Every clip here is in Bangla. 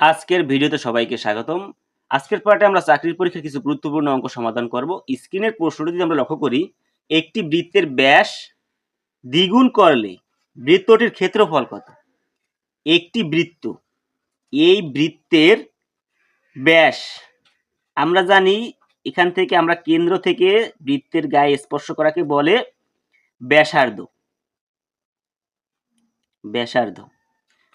আজকের ভিডিওতে সবাইকে স্বাগতম। আজকের পার্টে আমরা চাকরির পরীক্ষার কিছু গুরুত্বপূর্ণ অঙ্ক সমাধান করব। স্ক্রিনের প্রশ্নটি যদি আমরা লক্ষ্য করি, একটি বৃত্তের ব্যাস দ্বিগুণ করলে বৃত্তটির ক্ষেত্রফল কত? একটি বৃত্ত। এই বৃত্তের ব্যাস, আমরা জানি এখান থেকে আমরা কেন্দ্র থেকে বৃত্তের গায়ে স্পর্শ করাকে বলে ব্যাসার্ধ। ব্যাসার্ধ।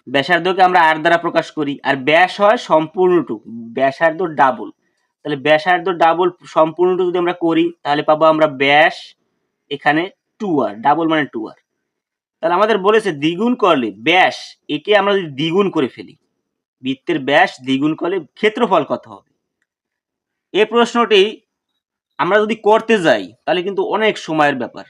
ব্যাসার্ধকে আমরা আর দ্বারা প্রকাশ করি, আর ব্যাস হয় সম্পূর্ণটুক ব্যাসার্ধ ডাবল তাহলে ব্যাসার্ধ ডাবল সম্পূর্ণটুকু যদি আমরা করি, তাহলে পাবো আমরা ব্যাস এখানে টু আর ডাবল মানে টু আর তাহলে আমাদের বলেছে দ্বিগুণ করলে ব্যাস, একে আমরা যদি দ্বিগুণ করে ফেলি, বৃত্তের ব্যাস দ্বিগুণ করলে ক্ষেত্রফল কত হবে? এ প্রশ্নটি আমরা যদি করতে যাই, তাহলে কিন্তু অনেক সময়ের ব্যাপার।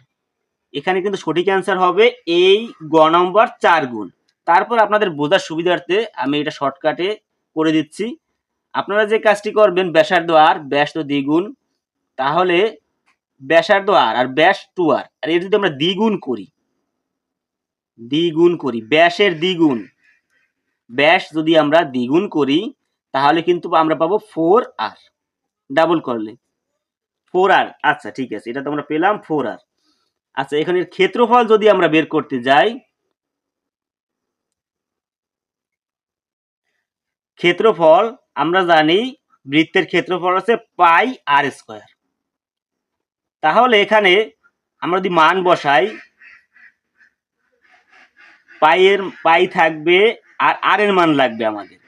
এখানে কিন্তু সঠিক অ্যান্সার হবে এই গ নম্বর, চার গুণ। তারপর আপনাদের বোঝার সুবিধার্থে আমি এটা শর্টকাটে করে দিচ্ছি। আপনারা যে কাজটি করবেন, ব্যাসার্ধ আর ব্যাস তো দ্বিগুণ। তাহলে ব্যাসার্ধ আর আর ব্যাস টু আর আর এটা যদি আমরা দ্বিগুণ করি দ্বিগুণ করি, ব্যাসের দ্বিগুণ, ব্যাস যদি আমরা দ্বিগুণ করি, তাহলে কিন্তু আমরা পাবো ফোর আর ডাবল করলে। ফোর আর আচ্ছা ঠিক আছে, এটা তো আমরা পেলাম ফোর আর আচ্ছা এখানের ক্ষেত্রফল যদি আমরা বের করতে যাই ক্ষেত্রফল আমরা জানি বৃত্তের ক্ষেত্রফল আছে পাই আর স্কোয়ার। তাহলে এখানে আমরা যদি মান বসাই পাইয়ের পাই থাকবে আর আর এর মান লাগবে আমাদের।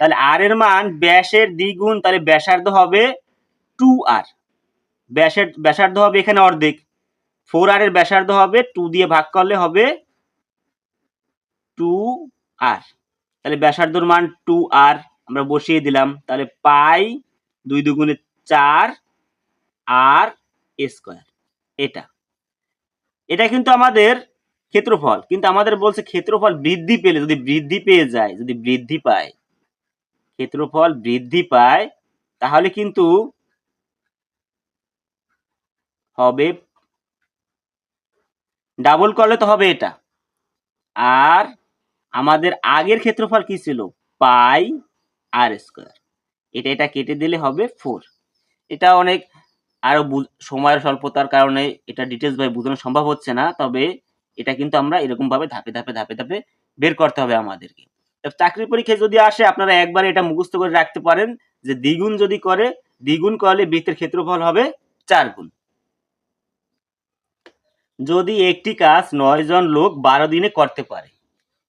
তাহলে আর এর মান ব্যাসের দ্বিগুণ, তাহলে ব্যাসার্ধ হবে টু আর ব্যাসের, ব্যাসার্ধ হবে এখানে অর্ধেক। ফোর আর এর ব্যাসার্ধ হবে টু দিয়ে ভাগ করলে হবে টু আর তাহলে ব্যাসার্ধর মান টু আর আমরা বসিয়ে দিলাম। তাহলে পাই দুই দুগুণে চার আর স্কোয়ার এটা। এটা কিন্তু আমাদের ক্ষেত্রফল। কিন্তু আমাদের বলছে ক্ষেত্রফল বৃদ্ধি পেলে, যদি বৃদ্ধি পেয়ে যায়, যদি বৃদ্ধি পায়, ক্ষেত্রফল বৃদ্ধি পায়, তাহলে কিন্তু হবে ডাবল করলে তো হবে এটা। আর আমাদের আগের ক্ষেত্রফল কি ছিল? Pi r square. এটা এটা কেটে দিলে হবে ফোর এটা অনেক আরও বু- সময়ের স্বল্পতার কারণে এটা ডিটেলস ভাবে বোঝানো সম্ভব হচ্ছে না, তবে এটা কিন্তু আমরা এরকম ভাবে ধাপে ধাপে ধাপে ধাপে বের করতে হবে আমাদেরকে। চাকরি পরীক্ষায় যদি আসে, আপনারা একবার এটা মুখস্থ করে রাখতে পারেন যে দ্বিগুণ যদি করে, দ্বিগুণ করলে বৃত্তের ক্ষেত্রফল হবে চার গুণ। যদি একটি কাজ নয় জন লোক বারো দিনে করতে পারে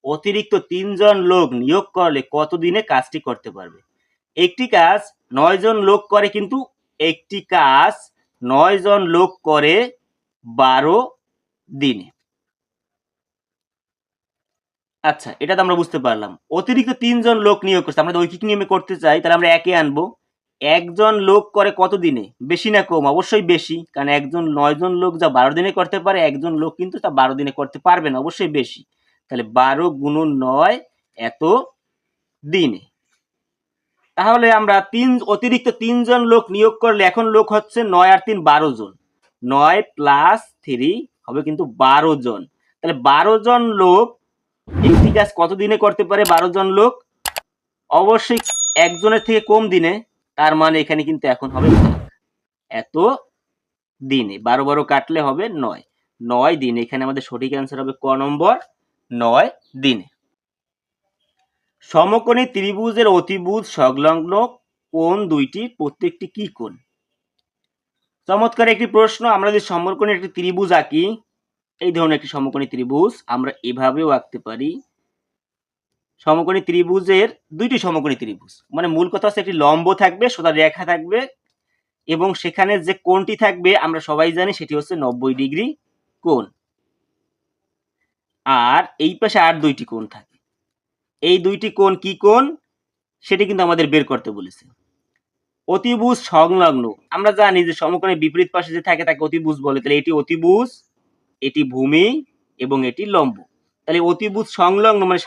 অতিরিক্ত তিনজন লোক নিয়োগ করলে কত দিনে কাজটি করতে পারবে? একটি কাজ নয় জন লোক করে কিন্তু একটি কাজ নয় জন লোক করে বারো দিনে। আচ্ছা এটা তো আমরা বুঝতে পারলাম। অতিরিক্ত তিনজন লোক নিয়োগ করছে, আমরা ঐকিক নিয়মে করতে চাই, তাহলে আমরা একে আনব। একজন লোক করে কত দিনে বেশি না কম? অবশ্যই বেশি, কারণ একজন, নয়জন লোক যা বারো দিনে করতে পারে, একজন লোক কিন্তু তা বারো দিনে করতে পারবে না, অবশ্যই বেশি। তাহলে বারো গুণন নয় এত দিনে। তাহলে আমরা তিন, অতিরিক্ত তিনজন লোক নিয়োগ করলে এখন লোক হচ্ছে নয় আর তিন বারো জন। নয় প্লাস থ্রি হবে কিন্তু বারো জন। তাহলে বারো জন লোক একটি কাজ কত দিনে করতে পারে বারো জন লোক? অবশ্যই একজনের থেকে কম দিনে, তার মানে এখানে কিন্তু এখন হবে এত দিনে, বারো বারো কাটলে হবে নয়। নয় দিন, এখানে আমাদের সঠিক অ্যান্সার হবে ক নম্বর। নয় দিনে। সমকোণী ত্রিভুজের অতিভুজ সংলগ্ন কোন দুইটি, প্রত্যেকটি কি কোণ? চমৎকার একটি প্রশ্ন, আমরা যদি সমকোণী একটি ত্রিভুজ আঁকি, এই ধরনের একটি সমকোণী ত্রিভুজ আমরা এভাবেও আঁকতে পারি। সমকোণী ত্রিভুজের দুইটি সমকোণী ত্রিভুজ মানে মূল কথা হচ্ছে একটি লম্ব থাকবে, সোজা রেখা থাকবে, এবং সেখানে যে কোণটি থাকবে, আমরা সবাই জানি সেটি হচ্ছে নব্বই ডিগ্রি কোণ। আর এই পাশে আর দুইটি কোণ থাকে। এই দুইটি কোণ কি কোণ? সেটি কিন্তু আমাদের বের করতে বলেছে। অতিভুজ সংলগ্ন। আমরা জানি যে সমকোণের বিপরীত পাশে যে থাকে তাকে অতিভুজ বলে। তাহলে এটি অতিভুজ, এটি ভূমি এবং এটি লম্ব। তাহলে অতিভুজ সংলগ্ন মানে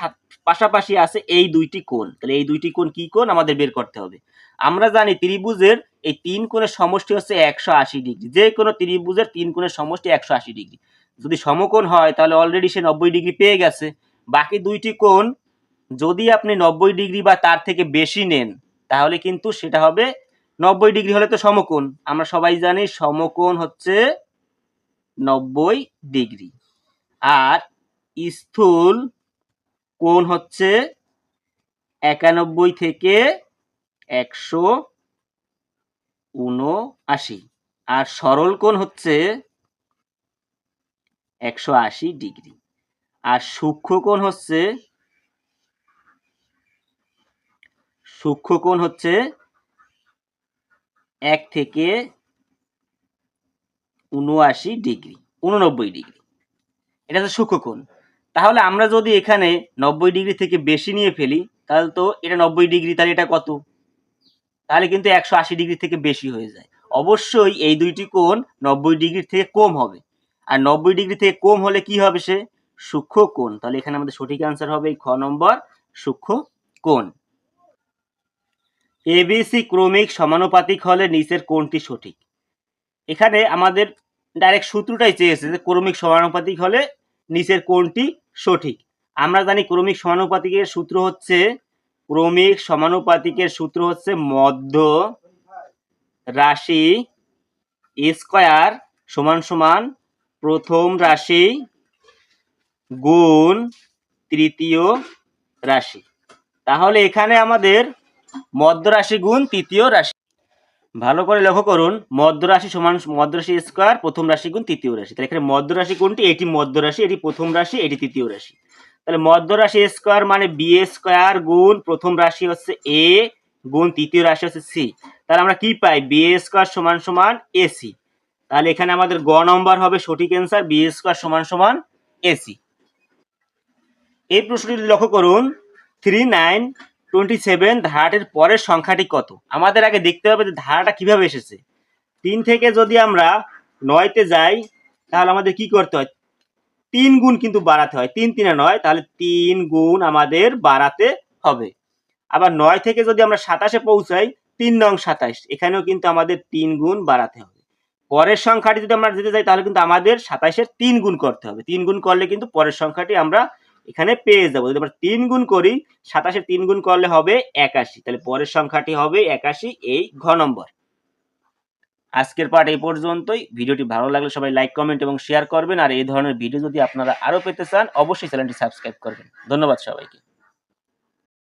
পাশাপাশি আছে এই দুইটি কোণ। তাহলে এই দুইটি কোণ কি কোণ? আমাদের বের করতে হবে। আমরা জানি ত্রিভুজের এই তিন কোণের সমষ্টি হচ্ছে একশো আশি ডিগ্রি। যে কোনো ত্রিভুজের তিন কোণের সমষ্টি একশো আশি ডিগ্রি। যদি সমকোণ হয়, তাহলে অলরেডি সে নব্বই ডিগ্রি পেয়ে গেছে। বাকি দুইটি কোণ যদি আপনি নব্বই ডিগ্রি বা তার থেকে বেশি নেন, তাহলে কিন্তু সেটা হবে নব্বই ডিগ্রি হলে তো সমকোণ। আমরা সবাই জানি সমকোণ হচ্ছে নব্বই ডিগ্রি। আর স্থূল কোণ হচ্ছে একানব্বই থেকে একশো উনআশি। আর সরল কোণ হচ্ছে একশো আশি ডিগ্রি। আর সূক্ষ্ম কোণ হচ্ছে সূক্ষ্ম কোণ হচ্ছে এক থেকে উনআশি ডিগ্রি উননব্বই ডিগ্রি। এটা হচ্ছে সূক্ষ্ম কোণ তাহলে আমরা যদি এখানে নব্বই ডিগ্রি থেকে বেশি নিয়ে ফেলি, তাহলে তো এটা নব্বই ডিগ্রি, তাহলে এটা কত? তাহলে কিন্তু একশো আশি ডিগ্রি থেকে বেশি হয়ে যায়। অবশ্যই এই দুইটি কোণ নব্বই ডিগ্রি থেকে কম হবে। আর নব্বই ডিগ্রি থেকে কম হলে কি হবে সে? সূক্ষ্ম কোণ। তাহলে এখানে আমাদের সঠিক অ্যান্সার হবে এই খ নম্বর, সূক্ষ্ম কোণ। এবিসি ক্রমিক সমানুপাতিক হলে নিচের কোণটি সঠিক। এখানে আমাদের ডাইরেক্ট সূত্রটাই চেয়েছে যে ক্রমিক সমানুপাতিক হলে নিচের কোণটি সঠিক। আমরা জানি ক্রমিক সমানুপাতিকের সূত্র হচ্ছে, ক্রমিক সমানুপাতিকের সূত্র হচ্ছে মধ্য রাশি স্কয়ার সমান সমান প্রথম রাশি গুণ তৃতীয় রাশি। তাহলে এখানে আমাদের মধ্য রাশি গুণ তৃতীয় রাশি। ভালো করে লক্ষ্য করুন, মধ্য রাশি সমান মধ্য রাশি স্কোয়ার, প্রথম রাশি গুণ তৃতীয় রাশি। তাহলে এখানে মধ্য রাশি কোনটি? এটি মধ্য রাশি, এটি প্রথম রাশি, এটি তৃতীয় রাশি। তাহলে মধ্য রাশি স্কোয়ার মানে বি স্কোয়ার গুণ প্রথম রাশি হচ্ছে এ, গুণ তৃতীয় রাশি হচ্ছে সি। তাহলে আমরা কি পাই? বি স্কোয়ার সমান সমান এসি তাহলে এখানে আমাদের গ নম্বর হবে সঠিক অ্যান্সার বি স্কোয়ার সমান সমান এসি এই প্রশ্নটি লক্ষ্য করুন থ্রি নাইন টোয়েন্টি সেভেন ধারাটির পরের সংখ্যাটি কত? আমাদের আগে দেখতে হবে যে ধারাটা কীভাবে এসেছে। তিন থেকে যদি আমরা নয়তে যাই, তাহলে আমাদের কি করতে হয়? তিন গুণ কিন্তু বাড়াতে হয়। তিন তিনে নয়, তাহলে তিন গুণ আমাদের বাড়াতে হবে। আবার নয় থেকে যদি আমরা সাতাশে পৌঁছাই, তিন নং সাতাশ, এখানেও কিন্তু আমাদের তিন গুণ বাড়াতে হবে। পরের সংখ্যাটি যদি আমরা যেতে যাই, তাহলে কিন্তু আমাদের সাতাশের তিন গুণ করতে হবে। তিন গুণ করলে কিন্তু পরের সংখ্যাটি আমরা এখানে পেয়ে যাব। যদি আমরা তিন গুণ করি সাতাশে তিন গুণ করলে হবে একাশি। তাহলে পরের সংখ্যাটি হবে একাশি, এই ঘ নম্বর। আজকের পার্ট এই পর্যন্তই। ভিডিওটি ভালো লাগলে সবাই লাইক, কমেন্ট এবং শেয়ার করবেন। আর এই ধরনের ভিডিও যদি আপনারা আরও পেতে চান, অবশ্যই চ্যানেলটি সাবস্ক্রাইব করবেন। ধন্যবাদ সবাইকে।